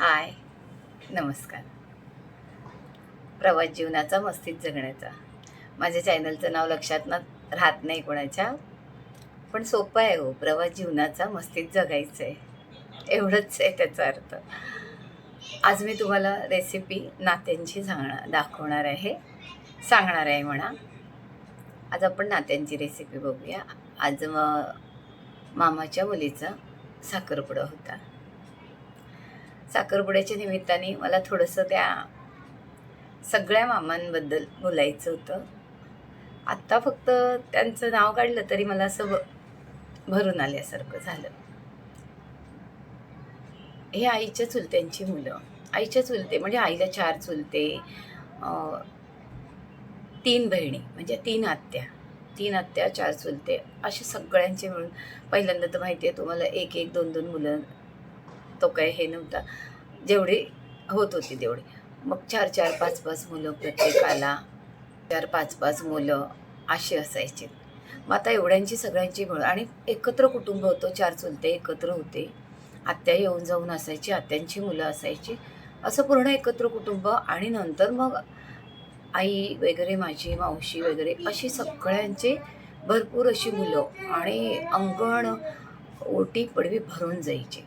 हाय. नमस्कार. प्रवास जीवनाचा मस्तीत जगण्याचा. माझ्या चॅनलचं नाव लक्षात ना राहत नाही कोणाच्या पण सोपं आहे हो. प्रवास जीवनाचा मस्तीत जगायचं आहे. एवढंच आहे त्याचा अर्थ. आज मी तुम्हाला रेसिपी नात्यांची सांगणार दाखवणार आहे. सांगणार आहे म्हणा. आज आपण नात्यांची रेसिपी बघूया. आज मग मामाच्या मुलीचा साखरपुडा होता. साखरपुड्याच्या निमित्ताने मला थोडंसं त्या सगळ्या मामांबद्दल बोलायचं होतं. आत्ता फक्त त्यांचं नाव काढलं तरी मला असं भरून आल्यासारखं झालं. हे आईच्या चुलत्यांची मुलं. आईच्या चुलते म्हणजे आईला चार चुलते तीन बहिणी म्हणजे तीन आत्या. तीन आत्या चार चुलते असे सगळ्यांचे मिळून पहिल्यांदा तर माहिती आहे तुम्हाला एक एक दोन दोन मुलं तो काय हे नव्हता. जेवढी होत होती तेवढी. मग चार चार पाच पाच मुलं प्रत्येकाला चार पाच पाच मुलं असे असायचे. मग आता एवढ्यांची सगळ्यांची मिळून आणि एकत्र कुटुंब होतं चार चुलते एकत्र होते. आत्या येऊन जाऊन असायची आत्यांची मुलं असायची. असं पूर्ण एकत्र कुटुंब आणि नंतर मग आई वगैरे माझी मावशी वगैरे अशी सगळ्यांचे भरपूर अशी मुलं आणि अंगण ओटी पडवी भरून जायची.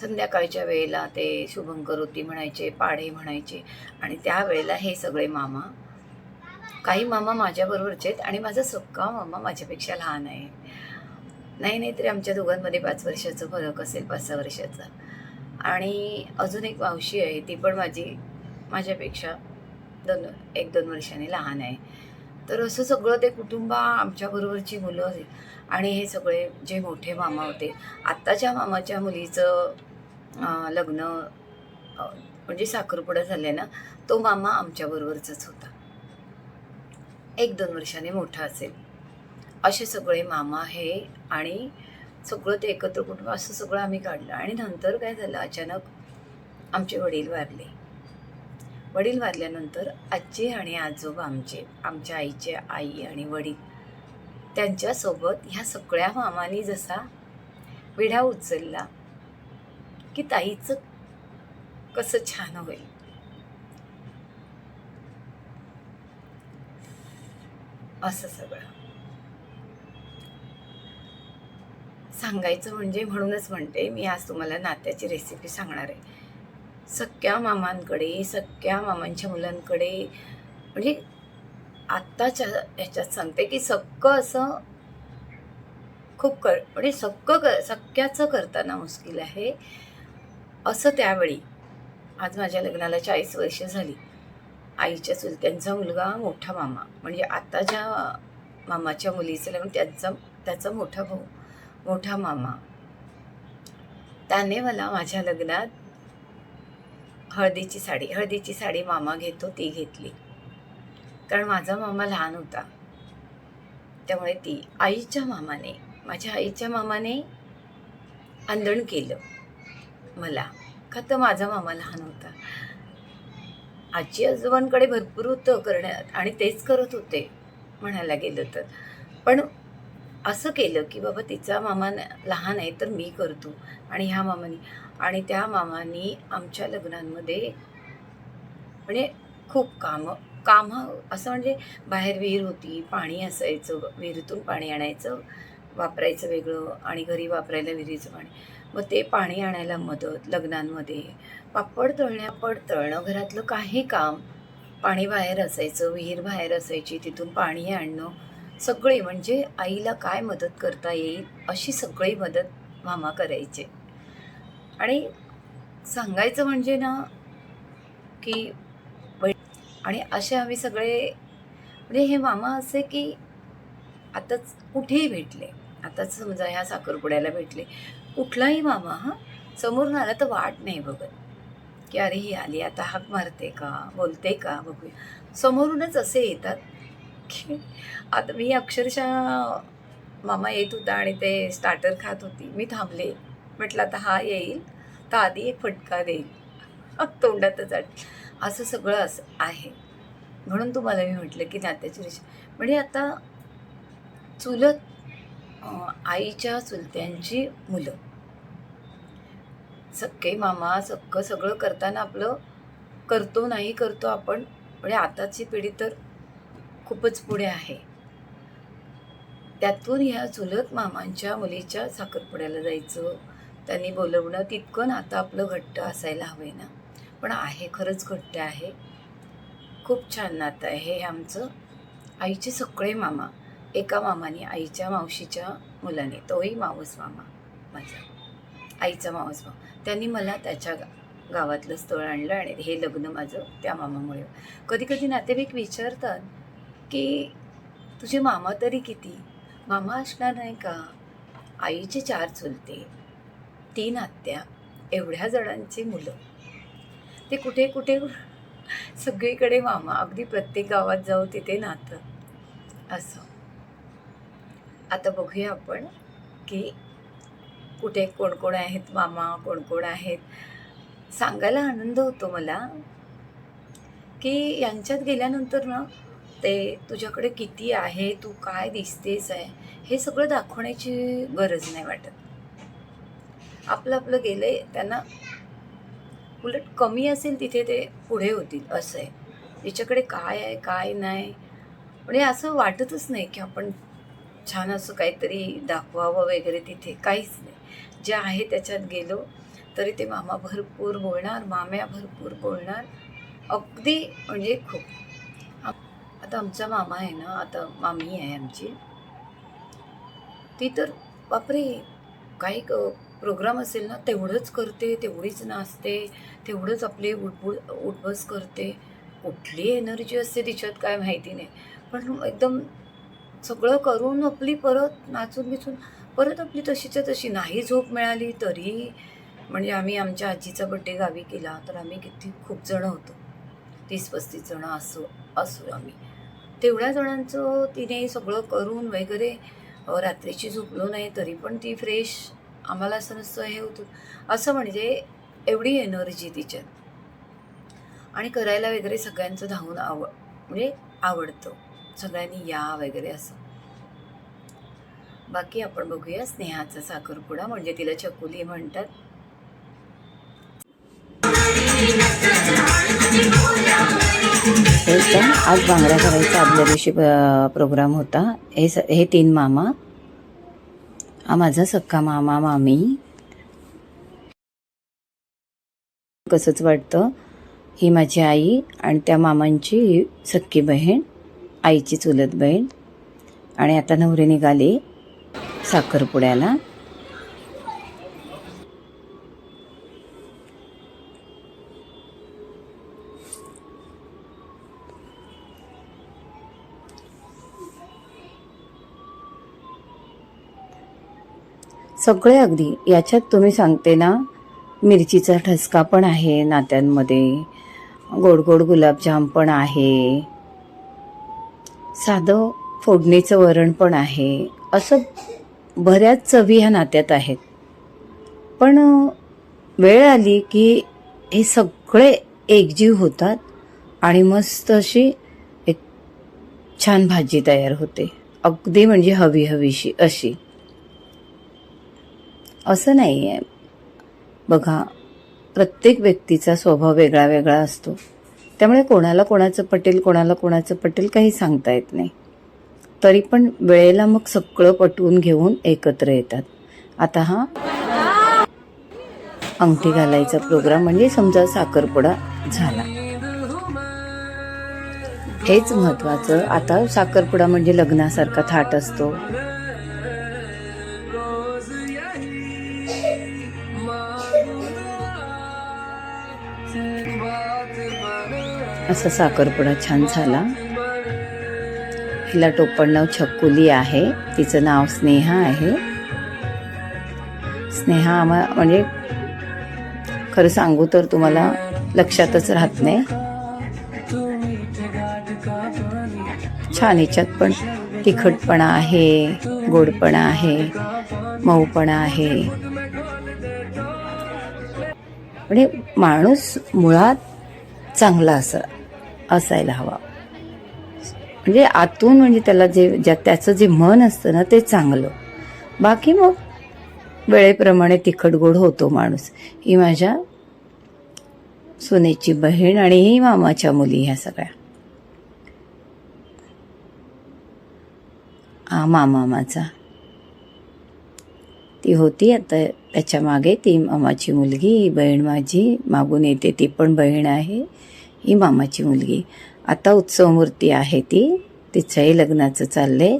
संध्याकाळच्या वेळेला ते शुभंकर होती म्हणायचे पाढे म्हणायचे आणि त्यावेळेला हे सगळे मामा काही मामा माझ्याबरोबरचे आहेत आणि माझा सक्का मामा माझ्यापेक्षा लहान आहे. नाही नाही तरी आमच्या दोघांमध्ये पाच वर्षाचा फरक असेल पाच सहा वर्षाचा. आणि अजून एक मावशी आहे ती पण माझी माझ्यापेक्षा दोन एक दोन वर्षाने लहान आहे. तर असं सगळं ते कुटुंब आमच्याबरोबरची मुलं आणि हे सगळे जे मोठे मामा होते आत्ताच्या मामाच्या मुलीचं लग्न म्हणजे साखरपुडा झाले ना तो मामा आमच्याबरोबरचाच होता. एक दोन वर्षाने मोठा असेल. असे सगळे मामा हे आणि सगळं ते एकत्र कुटुंब असं सगळं आम्ही काढलं आणि नंतर काय झालं अचानक आमचे वडील वारले. वडील वारल्यानंतर आजी आणि आजोबा आमचे आमच्या आईचे आई आणि वडील त्यांच्यासोबत ह्या सगळ्या मामानी जसा विढा उचलला की ताईचं कसं छान होईल. असं सगळं. सांगायचं म्हणजे म्हणूनच म्हणते मी आज तुम्हाला नात्याची रेसिपी सांगणार आहे. सख्या मामांकडे सख्या मामांच्या मुलांकडे म्हणजे आत्ताच्या ह्याच्यात सांगते की सक्क असं खूप कर म्हणजे सक्क क सख्याचं करताना मुश्किल आहे. असं त्यावेळी आज माझ्या लग्नाला चाळीस वर्ष झाली. आईच्या चुलत्यांचा मुलगा मोठा मामा. म्हणजे आता ज्या मामाच्या मुलीचं लग्न त्यांचा त्याचा मोठा भाऊ मोठा मामा. त्याने मला माझ्या लग्नात हळदीची साडी हळदीची साडी मामा घेतो ती घेतली. कारण माझा मामा लहान होता. त्यामुळे ती आईच्या मामाने माझ्या आईच्या मामाने आंदण केलं. मला. का तर माझा मामा लहान होता. आजी आजोबांकडे भरपूर होतं करण्यात आणि तेच करत होते म्हणायला गेलं तर. पण असं केलं की बाबा तिचा मामा लहान आहे तर मी करतो आणि ह्या मामानी. आणि त्या मामानी आमच्या लग्नांमध्ये म्हणजे खूप कामं कामं असं म्हणजे बाहेर विहीर होती पाणी असायचं विहिरीतून पाणी आणायचं वापरायचं वेगळं आणि घरी वापरायला विहिरीचं पाणी. मग ते पाणी आणायला मदत लग्नांमध्ये. पापड तळण्या पड तळणं घरातलं काही काम. पाणी बाहेर असायचं विहीर बाहेर असायची तिथून पाणी आणणं. सगळी म्हणजे आईला काय मदत करता येईल अशी सगळी मदत मामा करायचे. आणि सांगायचं म्हणजे ना की आणि असे आम्ही सगळे म्हणजे हे मामा असे की आताच कुठेही भेटले. आताच समजा ह्या साखरपुड्याला भेटले. कुठलाही मामा हा? समोरून आला तर वाट नाही बघत. की अरे ही आली आता हाक मारते का? बोलते का? बघूया. समोरूनच असे येतात. की आता मी अक्षरशः मामा येत होता आणि ते स्टार्टर खात होती. मी थांबले. म्हटलं आता हा येईल तर आधी एक फटका देईल. तोंडातच असं सगळं असं आहे. म्हणून तुम्हाला मी म्हटलं की नात्याची रेषा. म्हणजे आता चुलत आईच्या चुलत्यांची मुलं. सक्के मामा सक्कं सगळं करताना आपलं करतो नाही करतो आपण म्हणजे आताची पिढी तर खूपच पुढे आहे. त्यातून ह्या चुलत मामांच्या मुलीच्या साखरपुड्याला जायचं. त्यांनी बोलवणं तितकं आता आपलं घट्ट असायला हवे ना पण आहे खरंच घट्ट आहे. खूप छान नातं आहे हे आमचं. आईचे सगळे मामा एका मामाने आईच्या मावशीच्या मुलाने. तोही मावस मामा. माझा आईचा मावस त्यांनी मला त्याच्या गा गावातलं स्थळ आणलं आणि हे लग्न माझं त्या मामामुळे. कधी कधी नातेवाईक विचारतात की तुझे मामा तरी किती? मामा असणार नाही का? आईचे चार चुलते तीन आत्या एवढ्या जणांची मुलं. ते कुठे कुठे सगळीकडे मामा अगदी प्रत्येक गावात जाऊ तिथे नातं. असं. आता बघूया आपण की कुठे कोण कोण आहेत? मामा कोण कोण आहेत? सांगायला आनंद होतो मला की यांच्यात गेल्यानंतर ना ते तुझ्याकडे किती आहे? तू काय दिसतेस आहे? हे सगळं दाखवण्याची गरज नाही वाटत. आपलं आपलं गेलं आहे त्यांना उलट कमी असेल तिथे ते पुढे होतील असं आहे. तिच्याकडे काय आहे काय नाही? म्हणजे असं वाटतच नाही की आपण छान असं काहीतरी दाखवावं वगैरे तिथे काहीच नाही. जे आहे त्याच्यात गेलो तरी ते मामा भरपूर बोलणार माम्या भरपूर बोलणार. अगदी म्हणजे खूप. आता आमचा मामा आहे ना आता मामी आहे आमची. ती तर बापरे काही प्रोग्राम असेल ना तेवढंच करते तेवढीच नाचते तेवढंच आपली उठबुड उठबस करते. कुठली एनर्जी असते तिच्यात काय माहिती नाही. पण एकदम सगळं करून आपली परत नाचून बिचून परत आपली तशीच्या तशी नाही झोप मिळाली तरी म्हणजे आम्ही आमच्या आजीचा बड्डे गावी केला तर आम्ही किती खूप जणं होतो. तीस पस्तीस जणं असो असो आम्ही. तेवढ्या जणांचं तिने सगळं करून वगैरे रात्रीची झोपलो नाही तरी पण ती फ्रेश आम्हाला असं नसतं हे होतं. असं म्हणजे एवढी एनर्जी तिच्यात. आणि करायला वगैरे सगळ्यांचं धावून आव म्हणजे आवडतं. सगळ्यांनी या वगैरे असं. बाकी आपण बघूया स्नेहाचा साखरपुडा म्हणजे तिला चकुली म्हणतात. आज बांगड्या करायचा आदल्या दिवशी प्रोग्राम होता. हे स हे तीन मामा. हा माझा सक्का मामा मामी. कसंच वाटतं? ही माझी आई आणि त्या मामांची ही सक्की बहीण आईची चुलत बहीण. आणि आता नवरी निघाली. साखरपुड्याला सगळे अगदी याच्यात तुम्ही सांगते ना मिरचीचा ठसका पण आहे नात्यांमध्ये गोड गोड गुलाबजाम पण आहे साधं फोडणीचं वरण पण आहे असं बऱ्याच चवी ह्या नात्यात आहेत. पण वेळ आली की हे सगळे एकजीव होतात आणि मस्त अशी एक छान भाजी तयार होते. अगदी म्हणजे हवी हवीशी अशी. असं नाही आहे बघा प्रत्येक व्यक्तीचा स्वभाव वेगळा वेगळा असतो. त्यामुळे कोणाला कोणाचं पटेल कोणाला कोणाचं पटेल काही सांगता येत नाही. तरी पण वेळेला मग सगळं पटवून घेऊन एकत्र येतात. आता हा अंगठी घालायचा प्रोग्राम म्हणजे समजा साखरपुडा झाला. हेच महत्वाचं. आता साखरपुडा म्हणजे लग्नासारखा थाट असतो. असा साखरपुडा छान झाला. तिला टोपण नाव छकुली आहे. तिचं नाव स्नेहा आहे. स्नेहा आम्हा म्हणजे खरं सांगू तर तुम्हाला लक्षातच राहत नाही. छान हिच्यात पण तिखटपणा आहे गोडपणा आहे मऊपणा आहे. म्हणजे माणूस मुळात चांगला असा असायला हवा. म्हणजे आतून म्हणजे त्याला जे ज्या त्याचं जे मन असतं ना ते चांगलं. बाकी मग वेळेप्रमाणे तिखट गोड होतो माणूस. ही माझ्या सुनेची बहीण आणि ही मामाच्या मुली ह्या सगळ्या. हा मामा माझा. ती होती आता त्याच्यामागे ती मामाची मुलगी ही बहीण माझी. मागून येते ती पण बहीण आहे. ही मामाची मुलगी. आता उत्सवमूर्ती आहे ती. तिच्याही लग्नाचं चाललंय.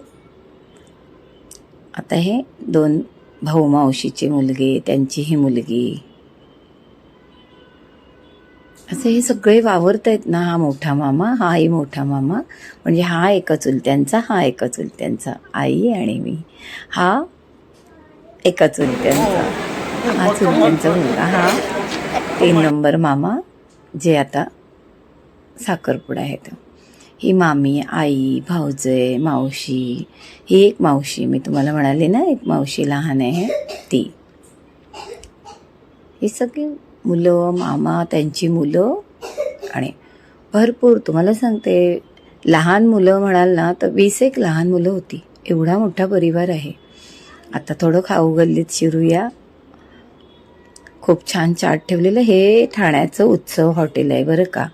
आता हे दोन भाऊ मावशीची मुलगी त्यांची ही मुलगी. असे हे सगळे वावरत आहेत ना हा मोठा मामा हाही मोठा मामा. म्हणजे हा एका चुलत्यांचा हा एका चुलत्यांचा आई आणि मी. हा एका चुलत्यांचा हा चुलत्यांचा मुलगा. हा तीन नंबर मामा जे आता साखरपुडा आहेत. ही मामी आई भाऊजय मावशी ही एक मावशी मी तुम्हाला म्हणाले ना एक मावशी लहान आहे ती. ही सगळी मुलं मामा त्यांची मुलं आणि भरपूर तुम्हाला सांगते लहान मुलं म्हणाल ना तर वीस एक लहान मुलं होती. एवढा मोठा परिवार आहे. आता थोडं खाऊ गल्लीत शिरूया. खूप छान चाट ठेवलेलं. हे ठाण्याचं उत्सव हॉटेल आहे बरं का?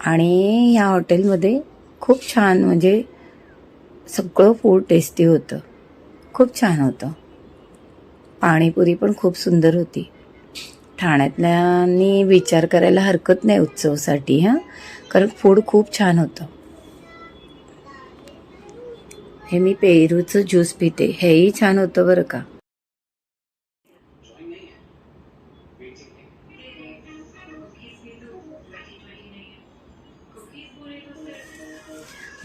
आणि ह्या हॉटेलमध्ये खूप छान म्हणजे सगळं फूड टेस्टी होतं. खूप छान होतं. पाणीपुरी पण खूप सुंदर होती. ठाण्यातल्यांनी विचार करायला हरकत नाही उत्सवसाठी हां? कारण फूड खूप छान होतं. हे मी पेरूचं ज्यूस पिते. हेही छान होतं बरं का?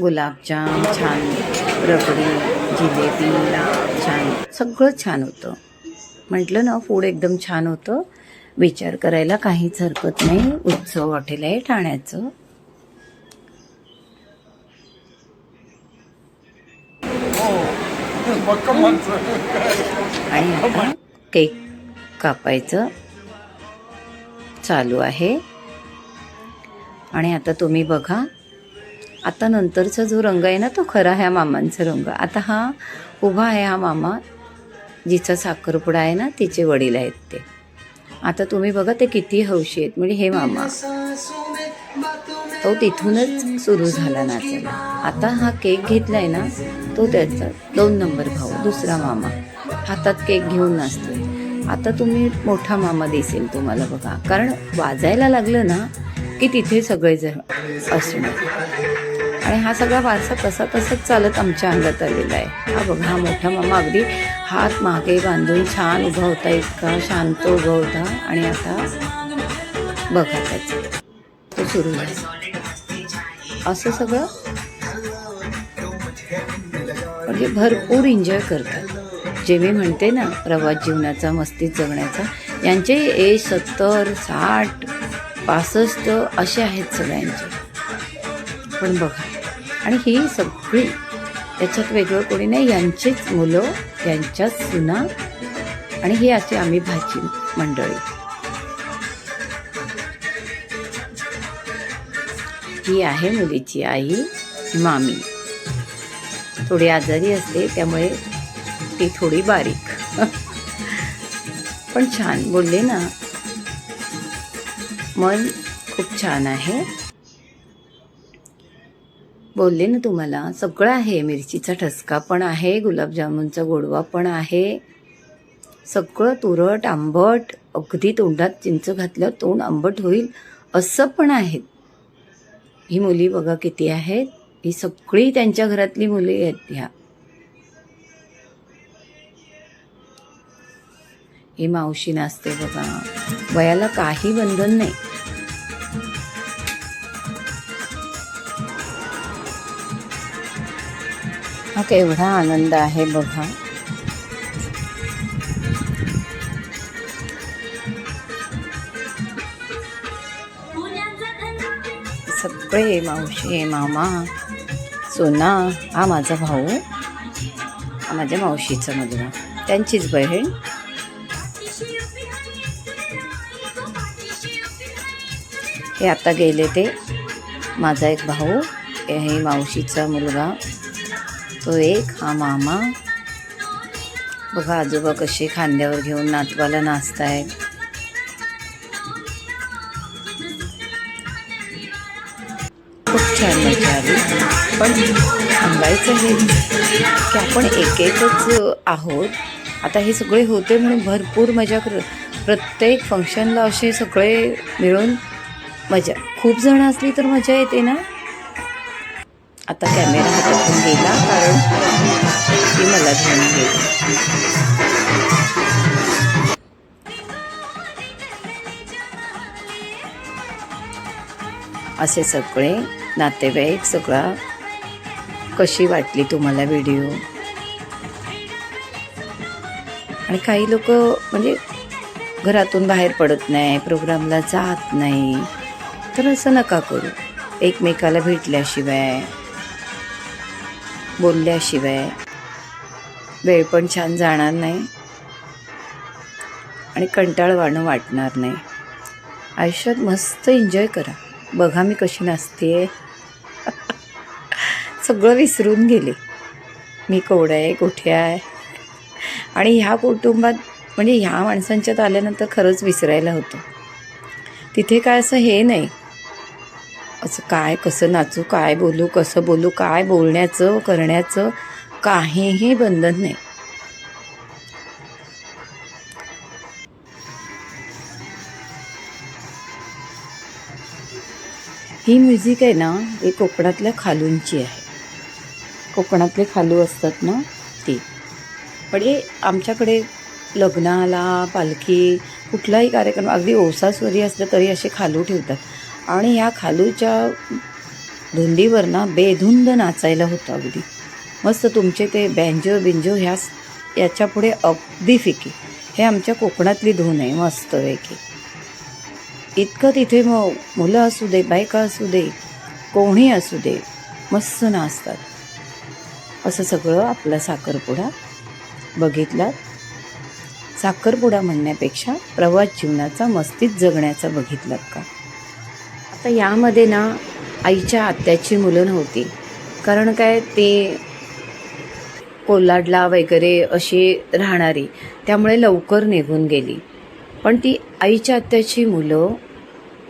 गुलाबजाम छान रबडी जिलेबी छान सगळं छान होतं. म्हटलं ना फूड एकदम छान होतं. विचार करायला काहीच हरकत नाही. उत्सव हॉटेल आहे ठाण्याचं. आणि आता केक कापायचं चालू आहे. आणि आता तुम्ही बघा आता नंतरचा जो रंग आहे ना तो खरा ह्या मामांचा रंग. आता हा उभा आहे हा मामा जिचा साखरपुडा आहे ना तिचे वडील आहेत ते. आता तुम्ही बघा ते किती हौशी आहेत. म्हणजे हे मामा. तो तिथूनच सुरू झाला नाचायला. आता हा केक घेतलाय ना तो त्याचा दोन नंबर भाऊ दुसरा मामा. हातात केक घेऊन नाचतोय. आता तुम्ही मोठा मामा दिसेल तुम्हाला बघा. कारण वाजायला लागलं ना की तिथे सगळेजण असणार आणि हा सगळा वारसा तसा तसाच चालत आमच्या अंगात आलेला आहे. हा बघा हा मोठा मामा अगदी हात मागे बांधून छान उभा होता इतका शांत उभा होता. आणि आता बघा त्याचं. तो सुरू झाला. असं सगळं. म्हणजे भरपूर एन्जॉय करतात. जे मी म्हणते ना प्रवास जीवनाचा मस्तीत जगण्याचा यांचे एज सत्तर साठ पासष्ट असे आहेत सगळ्यांचे. पण बघा. आणि ही सगळी त्याच्यात वेगळं कोणी नाही यांचीच मुलं यांच्याच सुना आणि ही अशी आम्ही भाजी मंडळी. ही आहे मुलीची आई मामी. थोडी आजारी असते त्यामुळे ती थोडी बारीक. पण छान बोलले ना. मन खूप छान आहे. बोलले ना तुम्हाला सगळं आहे मिरचीचा ठसका पण आहे गुलाबजामुनचा गोडवा पण आहे. सगळं तुरट आंबट अगदी तोंडात चिंच घातलं तोंड आंबट होईल असं पण आहेत ही मुली बघा किती आहेत. ही सगळी त्यांच्या घरातली मुली आहेत ह्या. ही मावशी नाचते बघा. वयाला काही बंधन नाही. हा केवढा आनंद आहे बघा. सगळे मावशी मामा सोना हा माझा भाऊ हा माझ्या मावशीचा मुलगा त्यांचीच बहीण. हे आता गेले ते. माझा एक भाऊ हे मावशीचा मुलगा. तो एक हा मामा. बघा आजोबा कसे खांद्यावर घेऊन नातवाला नाचतायत. खूप छान मजा आली. पण सांगायचं हे. की आपण एक एकच आहोत. आता हे सगळे होते म्हणून भरपूर मजा कर प्रत्येक फंक्शनला असे सगळे मिळून मजा. खूप जण असली तर मजा येते ना? आता कॅमेरा हातातून गेला कारण ती मला घेऊन गेली. असे सगळे नातेवाईक सगळा कशी वाटली तुम्हाला व्हिडिओ? आणि काही लोक म्हणजे घरातून बाहेर पडत नाही प्रोग्रामला जात नाही. तर असं नका करू. एकमेकाला भेटल्याशिवाय बोलल्याशिवाय वेळ पण छान जाणार नाही आणि कंटाळवाणं वाटणार नाही. आयुष्यात मस्त एन्जॉय करा. बघा मी कशी नाचते सगळं विसरून गेले. मी कोवडं आहे कुठे आहे. आणि ह्या कुटुंबात म्हणजे ह्या माणसांच्यात आल्यानंतर खरंच विसरायला होतं. तिथे काय असं हे नाही. असं काय कसं नाचू काय बोलू कसं बोलू काय बोलण्याचं करण्याचं काहीही बंधन नाही. ही म्युझिक आहे ना ही कोकणातल्या खालूंची आहे. कोकणातले खालू असतात ना ती. पण हे आमच्याकडे लग्नाला पालखी कुठलाही कार्यक्रम अगदी ओसासवरी असलं तरी असे खालू ठेवतात. आणि ह्या खालूच्या धुंदीवर ना बेधुंद नाचायला होतं अगदी. मस्त तुमचे ते बँजो बिंजो ह्या याच्यापुढे अगदी फिकी. हे आमच्या कोकणातली धून आहे मस्त वेगळी. इतकं तिथे मग मुलं असू दे बायका असू दे कोणी असू दे मस्त नाचतात. असं सगळं आपला साखरपुडा बघितलात साखरपुडा म्हणण्यापेक्षा प्रवास जीवनाचा मस्तीत जगण्याचा बघितलात का? आता यामध्ये ना आईच्या आत्याची मुलं नव्हती. कारण काय ते कोल्हाडला वगैरे अशी राहणारी. त्यामुळे लवकर निघून गेली. पण ती आईच्या आत्याची मुलं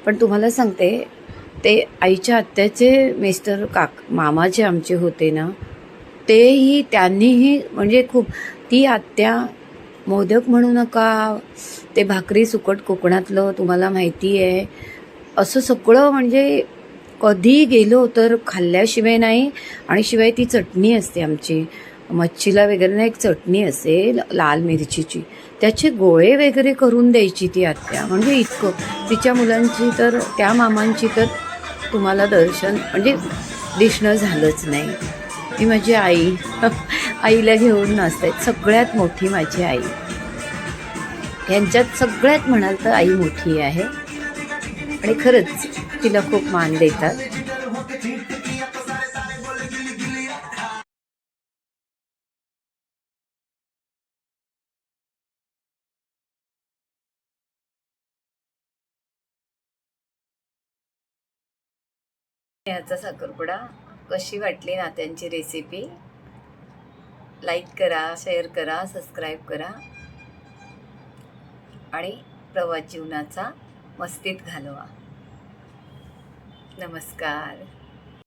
पण तुम्हाला सांगते ते आईच्या आत्याचे मिस्टर काक मामा जे आमचे होते ना तेही त्यांनीही म्हणजे खूप ती आत्या मोदक म्हणू नका ते भाकरी सुकट कोकणातलं तुम्हाला माहिती आहे असं सगळं म्हणजे कधी गेलो तर खाल्ल्याशिवाय नाही आणि शिवाय ती चटणी असते आमची. मच्छीला वगैरे ना एक चटणी असते लाल मिरचीची. त्याचे गोळे वगैरे करून द्यायची ती आत्या. म्हणजे इतकं. तिच्या मुलांची तर त्या मामांची तर तुम्हाला दर्शन म्हणजे दिसणं झालंच नाही. ती माझी आई. आईला घेऊन नसतात सगळ्यात मोठी माझी आई. यांच्यात सगळ्यात म्हणाल तर आई मोठी आहे. आणि खरंच तिला खूप मान देतात. याचा साखरपुडा कशी वाटली नात्यांची रेसिपी लाईक करा शेअर करा सबस्क्राईब करा. आणि प्रवास जीवनाचा मस्तीत घालवा. नमस्कार.